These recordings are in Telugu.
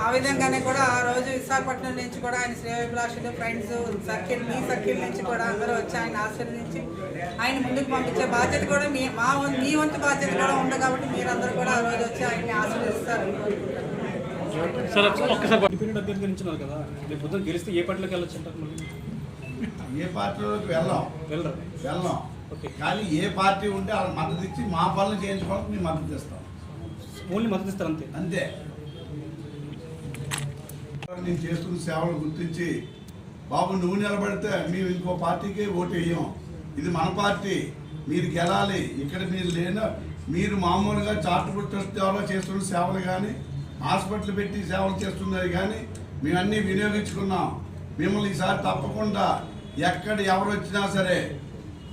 ఆ విధంగానే కూడా ఆ రోజు విశాఖపట్నం నుంచి కూడా ఆయన శ్రేయోభిలాషులు ఫ్రెండ్స్ సర్కిల్ మీ సర్కిల్ నుంచి కూడా అందరూ వచ్చి ఆయన ఆశీర్వదించి ఆయన ముందుకు పంపించే బాధ్యత కూడా మీ మా మీ వంతు బాధ్యత కూడా ఉంది కాబట్టి మీరందరూ కూడా ఆ రోజు వచ్చి ఆయన్ని ఆశీర్వదిస్తారు. సార్ ఒక్కసారి ఇండిపెండెంట్ అభ్యర్థి నిల్చున్నారు కదా రేపు పొద్దున గెలిస్తే ఏ పార్టీలోకి వెళ్ళొచ్చు అంటారు మళ్ళీ? ఏ పార్టీలోకి వెళ్ళాం. వెళ్ళరు? వెళ్ళాం. ఓకే. కానీ ఏ పార్టీ ఉంటే వాళ్ళ మద్దతు ఇచ్చి మా పనులు చేయించుకోవడానికి మేము మద్దతు ఇస్తాం. ఓన్లీ మద్దతు ఇస్తారు అంతే? అంతే. నేను చేస్తున్న సేవలు గుర్తించి బాబు నువ్వు నిలబడితే మేము ఇంకో పార్టీకే ఓటు వేయం ఇది మన పార్టీ. మీరు గెలాలి. ఇక్కడ మీరు లేన మీరు మామూలుగా చార్టబుల్ ట్రస్ట్ ద్వారా చేస్తున్న సేవలు కానీ హాస్పిటల్ పెట్టి సేవలు చేస్తున్నది కానీ మేమన్నీ వినియోగించుకున్నాం. మిమ్మల్ని ఈసారి తప్పకుండా ఎక్కడ ఎవరు వచ్చినా సరే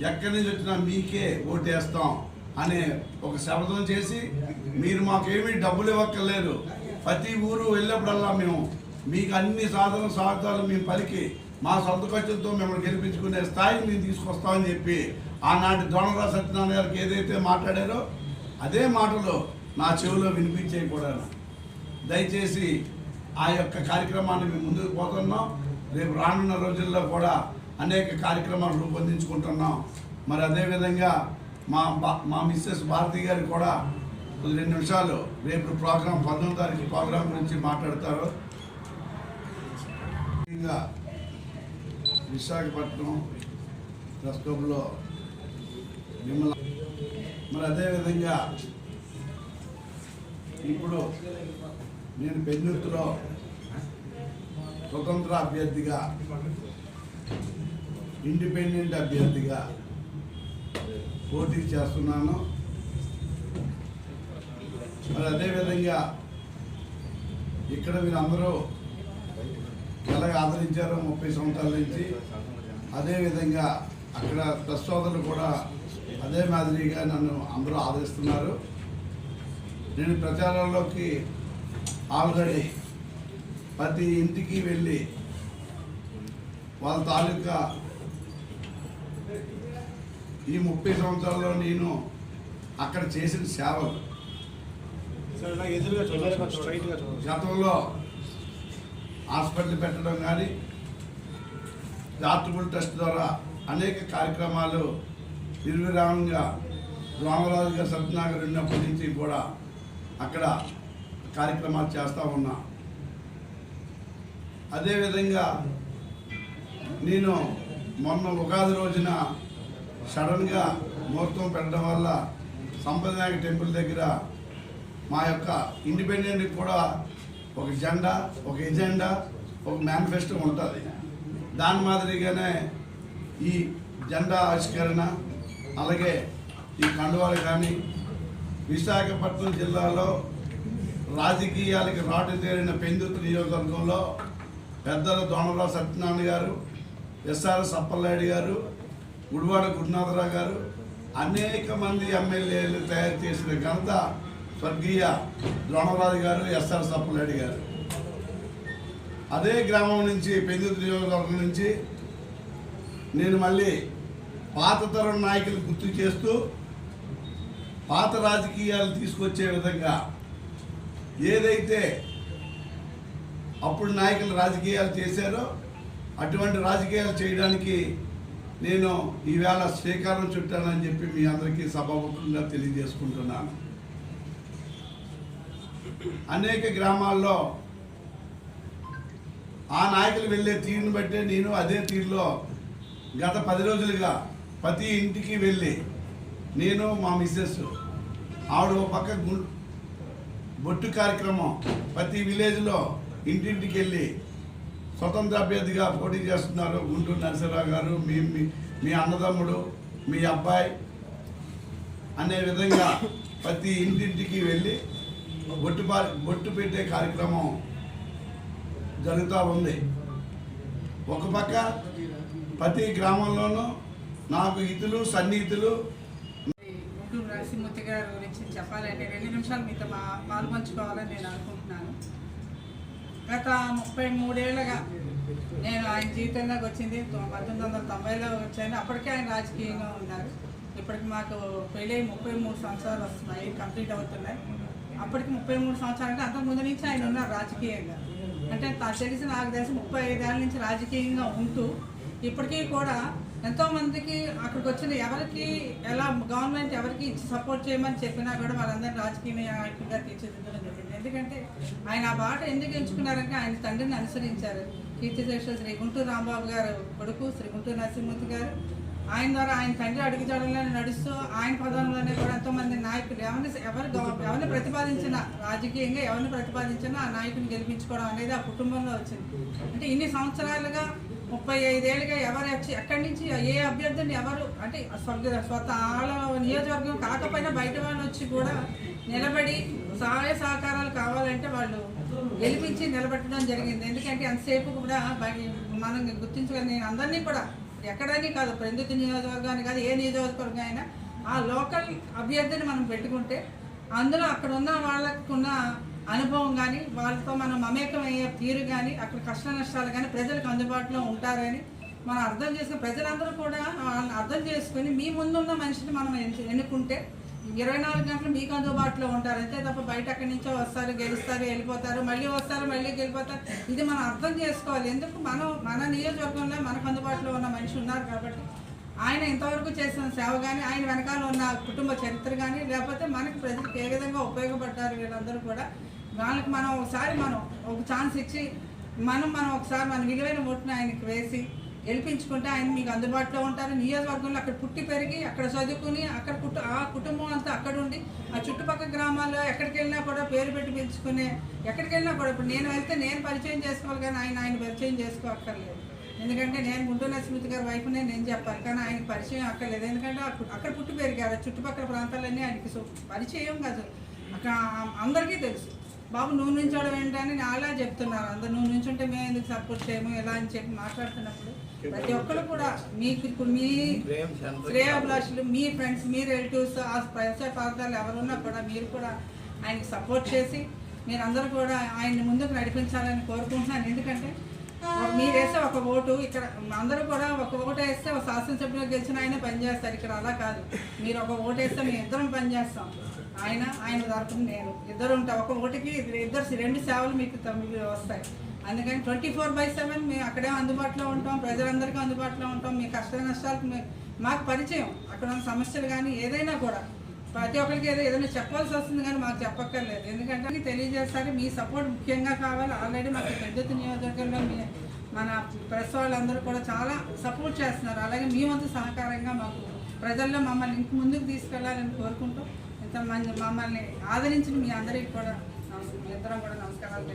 ఎక్కడి నుంచి వచ్చినా మీకే ఓటేస్తాం అనే ఒక శబ్దం చేసి మీరు మాకేమీ డబ్బులు ఇవ్వక్కర్లేదు. ప్రతి ఊరు వెళ్ళినప్పుడల్లా మేము మీకు అన్ని సాధన సాధాలు మేము పలికి. మా సొంత ఖర్చులతో మిమ్మల్ని గెలిపించుకునే స్థాయికి మేము తీసుకొస్తామని చెప్పి ఆనాటి దొనరా సత్యనారాయణ గారికి ఏదైతే మాట్లాడారో అదే మాటలు నా చెవిలో వినిపించేవి కూడా దయచేసి ఆ యొక్క కార్యక్రమాన్ని మేము ముందుకు పోతున్నాం. రేపు రానున్న రోజుల్లో కూడా అనేక కార్యక్రమాలు రూపొందించుకుంటున్నాం. మరి అదేవిధంగా మా బా- మా మిస్సెస్ భారతి గారు కూడా రెండు నిమిషాలు రేపు ప్రోగ్రాం పంతొమ్మిది తారీఖు ప్రోగ్రాం గురించి మాట్లాడతారు. ముఖ్యంగా విశాఖపట్నం ప్రెస్ క్లబ్లో మిమ్మల్ని మరి అదేవిధంగా ఇప్పుడు నేను పెన్నుర్తిలో స్వతంత్ర అభ్యర్థిగా ఇండిపెండెంట్ అభ్యర్థిగా పోటీ చేస్తున్నాను. మరి అదేవిధంగా ఇక్కడ మీరు అందరూ ఎలాగ ఆదరించారో ముప్పై సంవత్సరాల నుంచి. అదేవిధంగా అక్కడ సోదరులు కూడా అదే మాదిరిగా నన్ను అందరూ ఆదరిస్తున్నారు. నేను ప్రచారంలోకి ఆల్రెడీ ప్రతి ఇంటికి వెళ్ళి వాళ్ళ తాలూకా ఈ ముప్పై సంవత్సరాల్లో నేను అక్కడ చేసిన సేవలు గతంలో హాస్పిటల్ పెట్టడం కానీ చారిటబుల్ ట్రస్ట్ ద్వారా అనేక కార్యక్రమాలు నిర్విరామంగా రామరాజు గారు సత్యనాగర్ ఉన్నప్పటి నుంచి కూడా అక్కడ కార్యక్రమాలు చేస్తూ ఉన్నా. అదేవిధంగా నేను మొన్న ఉగాది రోజున సడన్గా ముహూర్తం పెట్టడం వల్ల సంప్రదాయ టెంపుల్ దగ్గర మా యొక్క ఇండిపెండెంట్ కూడా ఒక జెండా ఒక ఎజెండా ఒక మేనిఫెస్టో ఉంటుంది. దాని మాదిరిగానే ఈ జెండా ఆవిష్కరణ అలాగే ఈ కండువాలు కానీ విశాఖపట్నం జిల్లాలో రాజకీయాలకి రాటు తేరిన పెందుతు నియోజకవర్గంలో పెద్దల దోమరావు సత్యనారాయణ గారు ఎస్ఆర్ సప్పలనాయుడు గారు గుడివాడ గురునాథరావు గారు అనేక మంది ఎమ్మెల్యేలు తయారు చేసిన ఘనత స్వర్గీయ ద్రోణరాజు గారు ఎస్ఆర్ సప్పలనాయుడు గారు. అదే గ్రామం నుంచి పెందుతు నియోజకవర్గం నుంచి నేను మళ్ళీ పాత తరం నాయకులు గుర్తు చేస్తూ పాత రాజకీయాలు తీసుకొచ్చే విధంగా ఏదైతే అప్పుడు నాయకులు రాజకీయాలు చేశారో అటువంటి రాజకీయాలు చేయడానికి నేను ఈవేళ శ్రీకారం చుట్టానని చెప్పి మీ అందరికీ సభాముఖంగా తెలియజేసుకుంటున్నాను. అనేక గ్రామాల్లో ఆ నాయకులు వెళ్ళే తీరుని బట్టే నేను అదే తీరులో గత పది రోజులుగా ప్రతి ఇంటికి వెళ్ళి నేను మా మిస్సెస్ ఆవిడ ఒక పక్క గు- బొట్టు కార్యక్రమం ప్రతి విలేజ్లో ఇంటింటికి వెళ్ళి స్వతంత్ర అభ్యర్థిగా పోటీ చేస్తున్నారు గుంటూరు నరసరావు గారు మీ- మీ అన్నదమ్ముడు మీ అబ్బాయి అనే విధంగా ప్రతి ఇంటింటికి వెళ్ళి బొట్టు పా- బొట్టు పెట్టే కార్యక్రమం జరుగుతూ ఉంది. ఒక పక్క ప్రతి గ్రామంలోనూ నాకు ఇతులు సన్నిహితులు గుంటూరు నరసింహూర్తి గారి గురించి చెప్పాలంటే రెండు నిమిషాలు మీతో మా పాల్పంచుకోవాలని నేను అనుకుంటున్నాను. గత ముప్పై మూడేళ్ళుగా నేను ఆయన జీవితంలోకి వచ్చింది. పంతొమ్మిది వందల తొంభైలో వచ్చాను. అప్పటికే ఆయన రాజకీయంగా ఉన్నారు. ఇప్పటికి మాకు పెళ్ళి ముప్పై మూడు సంవత్సరాలు వస్తున్నాయి కంప్లీట్ అవుతున్నాయి. అప్పటికి ముప్పై మూడు సంవత్సరాలు అంటే అంతకు ముందు నుంచి ఆయన ఉన్నారు రాజకీయంగా. అంటే నాకు తెలిసి నాకు తెలిసి ముప్పై ఐదేళ్ళ నుంచి రాజకీయంగా ఉంటూ ఇప్పటికీ కూడా ఎంతోమందికి అక్కడికి వచ్చిన ఎవరికి ఎలా గవర్నమెంట్ ఎవరికి సపోర్ట్ చేయమని చెప్పినా కూడా వాళ్ళందరినీ రాజకీయ నాయకులుగా తీర్చిదిద్దడం జరిగింది. ఎందుకంటే ఆయన ఆ బాట ఎందుకు ఎంచుకున్నారంటే ఆయన తండ్రిని అనుసరించారు. కీర్తిశేషులు శ్రీ గుంటూరు రాంబాబు గారు కొడుకు శ్రీ గుంటూరు నరసింహమూర్తి గారు. ఆయన ద్వారా ఆయన తండ్రి అడుగుజాడల్లో నడుస్తూ ఆయన పదంలోనే కూడా ఎంతో మంది నాయకులు ఎవరిని ఎవరు ఎవరిని ప్రతిపాదించిన రాజకీయంగా ఎవరిని ప్రతిపాదించినా ఆ నాయకుని గెలిపించుకోవడం అనేది ఆ కుటుంబంలో వచ్చింది. అంటే ఇన్ని సంవత్సరాలుగా ముప్పై ఐదేళ్ళుగా ఎవరు వచ్చి ఎక్కడి నుంచి ఏ అభ్యర్థిని ఎవరు అంటే స్వర్గ స్వత ఆళ్ళ నియోజకవర్గం కాకపోయినా బయట వాళ్ళు వచ్చి కూడా నిలబడి సహాయ సహకారాలు కావాలంటే వాళ్ళు గెలిపించి నిలబెట్టడం జరిగింది. ఎందుకంటే అంతసేపు కూడా మనం గుర్తించగలిగిన నేను అందరినీ కూడా ఎక్కడని కాదు ప్రస్తుత నియోజకవర్గాన్ని కాదు ఏ నియోజకవర్గం అయినా ఆ లోకల్ అభ్యర్థిని మనం పెట్టుకుంటే అందులో అక్కడ ఉన్న వాళ్ళకున్న అనుభవం కానీ వాళ్ళతో మనం మమేకం అయ్యే తీరు కానీ అక్కడ కష్ట నష్టాలు కానీ ప్రజలకు అందుబాటులో ఉంటారని మనం అర్థం చేసుకుని ప్రజలందరూ కూడా వాళ్ళని అర్థం చేసుకొని మీ ముందున్న మనిషిని మనం ఎన్నుకుంటే ఇరవై నాలుగు గంటలు మీకు అందుబాటులో ఉంటారు. అంతే తప్ప బయట అక్కడి నుంచో వస్తారు గెలుస్తారు వెళ్ళిపోతారు మళ్ళీ వస్తారు మళ్ళీ గెలిపోతారు. ఇది మనం అర్థం చేసుకోవాలి. ఎందుకు? మనం మన నియోజకవర్గంలో మనకు అందుబాటులో ఉన్న మనిషి ఉన్నారు కాబట్టి. ఆయన ఇంతవరకు చేసిన సేవ కానీ ఆయన వెనకాల ఉన్న కుటుంబ చరిత్ర కానీ లేకపోతే మనకి ప్రజలకు ఏ విధంగా ఉపయోగపడ్డారు వీళ్ళందరూ కూడా వాళ్ళకి మనం ఒకసారి మనం ఒక ఛాన్స్ ఇచ్చి మనం మనం ఒకసారి మన విలువైన ఓటుని ఆయనకి వేసి గెలిపించుకుంటే ఆయన మీకు అందుబాటులో ఉంటారు. నియోజకవర్గంలో అక్కడ పుట్టి పెరిగి అక్కడ చదువుకుని అక్కడ కుటు ఆ కుటుంబం అంతా అక్కడ ఉండి ఆ చుట్టుపక్కల గ్రామాల్లో ఎక్కడికి వెళ్ళినా కూడా పేరు పెట్టి పిలుచుకునే ఎక్కడికి వెళ్ళినా కూడా ఇప్పుడు నేను వెళ్తే నేను పరిచయం చేసుకోవాలి కానీ ఆయన ఆయన పరిచయం చేసుకోక్కర్లేదు. ఎందుకంటే నేను గుంటూరు నరసింహ గారి వైఫ్నే నేను చెప్పాను కానీ ఆయన పరిచయం అక్కర్లేదు. ఎందుకంటే అక్కడ- పుట్టి పెరిగారు. ఆ చుట్టుపక్కల ప్రాంతాలన్నీ ఆయనకి పరిచయం కాదు. అక్కడ అందరికీ తెలుసు. బాబు నువ్వు నుంచోడం ఏంటని నేను అలా చెప్తున్నారు. అందరు నువ్వు నుంచుంటే మేము ఎందుకు సపోర్ట్ చేయము? ఎలా? అని చెప్పి మాట్లాడుతున్నప్పుడు ప్రతి ఒక్కరు కూడా మీకు ఇప్పుడు మీ శ్రేయాభిలాషులు మీ ఫ్రెండ్స్ మీ రిలేటివ్స్ ఆ పరిసర ప్రాంతాలు ఎవరున్నా కూడా మీరు కూడా ఆయనకి సపోర్ట్ చేసి మీరందరూ కూడా ఆయన్ని ముందుకు నడిపించాలని కోరుకుంటున్నాను. ఎందుకంటే మీరు వేస్తే ఒక ఓటు ఇక్కడ అందరూ కూడా ఒక ఓటు వేస్తే ఒక శాసనసభ్యులు గెలిచిన ఆయన పనిచేస్తారు ఇక్కడ అలా కాదు. మీరు ఒక ఓటు వేస్తే మేము ఇద్దరం పనిచేస్తాం ఆయన ఆయన తరపున నేను. ఇద్దరు ఉంటాం. ఒక ఓటుకి ఇద్దరు రెండు సేవలు మీకు వస్తాయి. అందుకని ట్వంటీ ఫోర్ బై సెవెన్ మేము అక్కడే అందుబాటులో ఉంటాం ప్రజలందరికీ అందుబాటులో ఉంటాం. మీ కష్ట నష్టాలకు మాకు పరిచయం. అక్కడ ఉన్న సమస్యలు కానీ ఏదైనా కూడా. ప్రతి ఒక్కరికి ఏదో ఏదైనా చెప్పాల్సి వస్తుంది కానీ మాకు చెప్పక్కర్లేదు. ఎందుకంటే తెలియజేస్తారు మీ సపోర్ట్ ముఖ్యంగా కావాలి. ఆల్రెడీ మాకు పెద్ద నియోజకవర్గంలో మీ మన ప్రెస్ వాళ్ళందరూ కూడా చాలా సపోర్ట్ చేస్తున్నారు. అలాగే మీ వంతు సహకారంగా మాకు ప్రజల్లో మమ్మల్ని ఇంక ముందుకు తీసుకెళ్ళాలని కోరుకుంటూ ఇంత మంది మమ్మల్ని ఆదరించిన మీ అందరికీ కూడా నమస్- మీ ఇద్దరం కూడా నమస్కారాలు